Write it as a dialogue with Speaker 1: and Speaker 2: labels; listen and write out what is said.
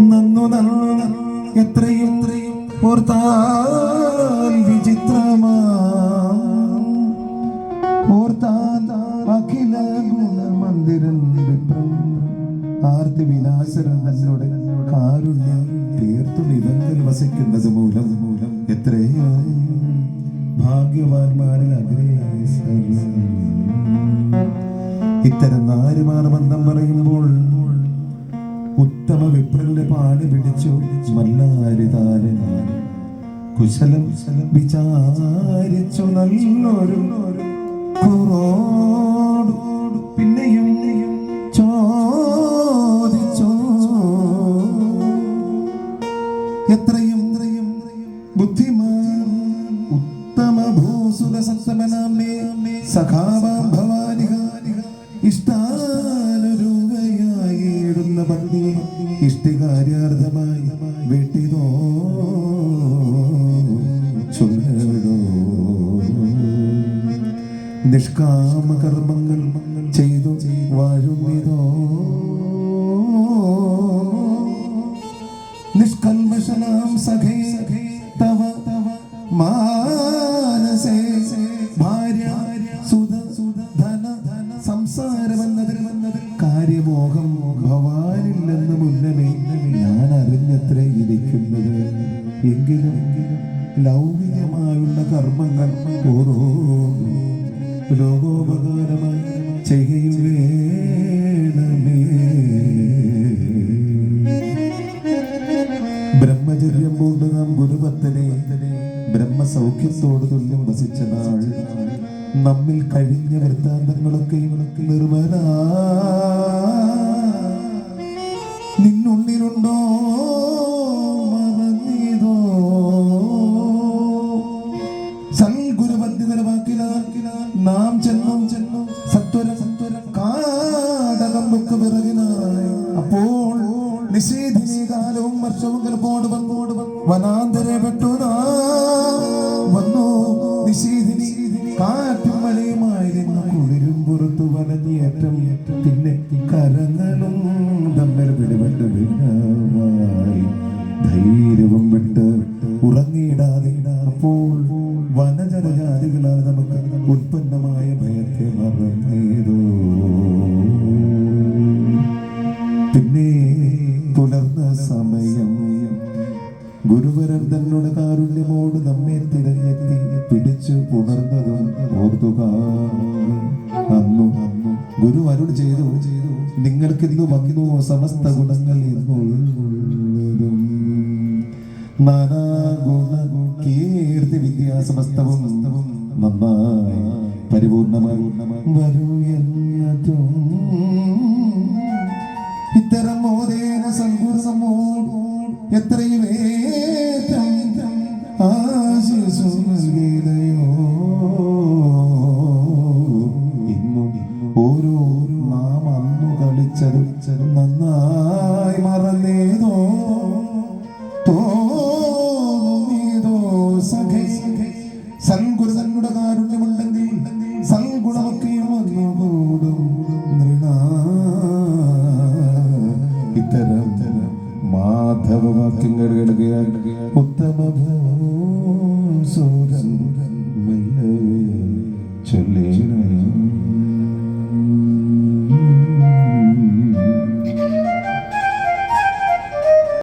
Speaker 1: നന്നു നന്ന എത്രയും ഓർത്താൽ വിചിത്രമാ. ഓർത്താൽ അഖില ഗുണമന്ദിരം വിപ്രം ആർത്തി വിലാസരം തന്നോട് കാരുണ്യം തീർത്തു നിലങ്കൽ വസിക്കുന്നത് മൂലം മൂലം എത്രയോ ഭാഗ്യവാന്മാരിൽ അഗ്രേസരം ഇത്തരം നാരുമാർ ബന്ധം പറയുമ്പോൾ ഉത്തമ വിപ്രന്റെ പാടി പിടിച്ചു. മല്ലാരിതാരൻ കുശലം വിചാരിച്ചു നല്ലൊരു കുറോടു. പിന്നെയും ചോദിച്ചോ? എത്രയും ബുദ്ധിമാൻ ഉത്തമ ഭൂസുര സത്തമനാമേ സഖാവാം ഇഷ്ടികാര്യാർത്ഥമായി വെട്ടിതോ ചൊല്ലടോ. നിഷ്കാമ കർമ്മങ്ങൾ ചെയ്തു വാഴുന്നിതോ നിഷ്കൽമശനാം സഖേ തവ തവ മാനസേ. ഭാര്യ സുത ധന സംസാരമെന്നതിൽ കാര്യമോഹം ഭവാനില്ലെന്ന് ഇരിക്കുന്നത് എങ്കിലും ലൗകികമായുള്ള കർമ്മങ്ങൾ ഓരോ ലോകോപകാരമായി ചെയ്യുകയും ബ്രഹ്മചര്യം കൊണ്ട് നാം ഗുരുഭക്തനെ ബ്രഹ്മസൗഖ്യത്തോട് തുല്യം വസിച്ച നാൾ നമ്മിൽ കഴിഞ്ഞ വൃത്താന്തങ്ങളൊക്കെ നിർമ്മല. നിന്നുള്ളിലുണ്ടോ? വനാന്തരപ്പെട്ടു വന്നു നിഷേധിനി കാറ്റും മഴയുമായിരുന്നു. കുളിരും പുറത്തു വലഞ്ഞേറ്റം പിന്നെ കരങ്ങളും തമ്മിൽ പിടിപെട്ട് ഭിന്നമായി ധൈര്യവും വിട്ട് ഉറങ്ങിയിടാതെ. അപ്പോൾ വനജനജാതികളാൽ നമുക്ക് ഉൽപ്പന്നമായ ഭയത്തെ മറന്നേതോ. പിന്നെ പുലർന്ന സമയം ഗുരുവരൻ തന്നോട് കാരുണ്യമോട് നമ്മെ തിരഞ്ഞെത്തി പിടിച്ചു പുണർന്നതും ഓർത്തുക. അന്നു ഗുരു അരുൾ ചെയ്തു. നിങ്ങൾക്ക് ഇന്ന് വന്നു സമസ്ത ഗുണങ്ങൾ എന്നുള്ളതും നാനാ ഗുണ കീർത്തി വിദ്യ സമസ്തവും നന്നായി പരിപൂർണമായി വരൂ എന്നതും. ഇത്തരം മോദേന സൽഗുരുസമോട് ഓരോ നാം അന്നു കളിച്ചതും നന്നായി മറന്നേതോ മാധവ വാക്യങ്ങൾ കേൾക്കുകയാൽ ഉത്തമ സൂരൻ മെല്ലവേ ചൊല്ലേണേ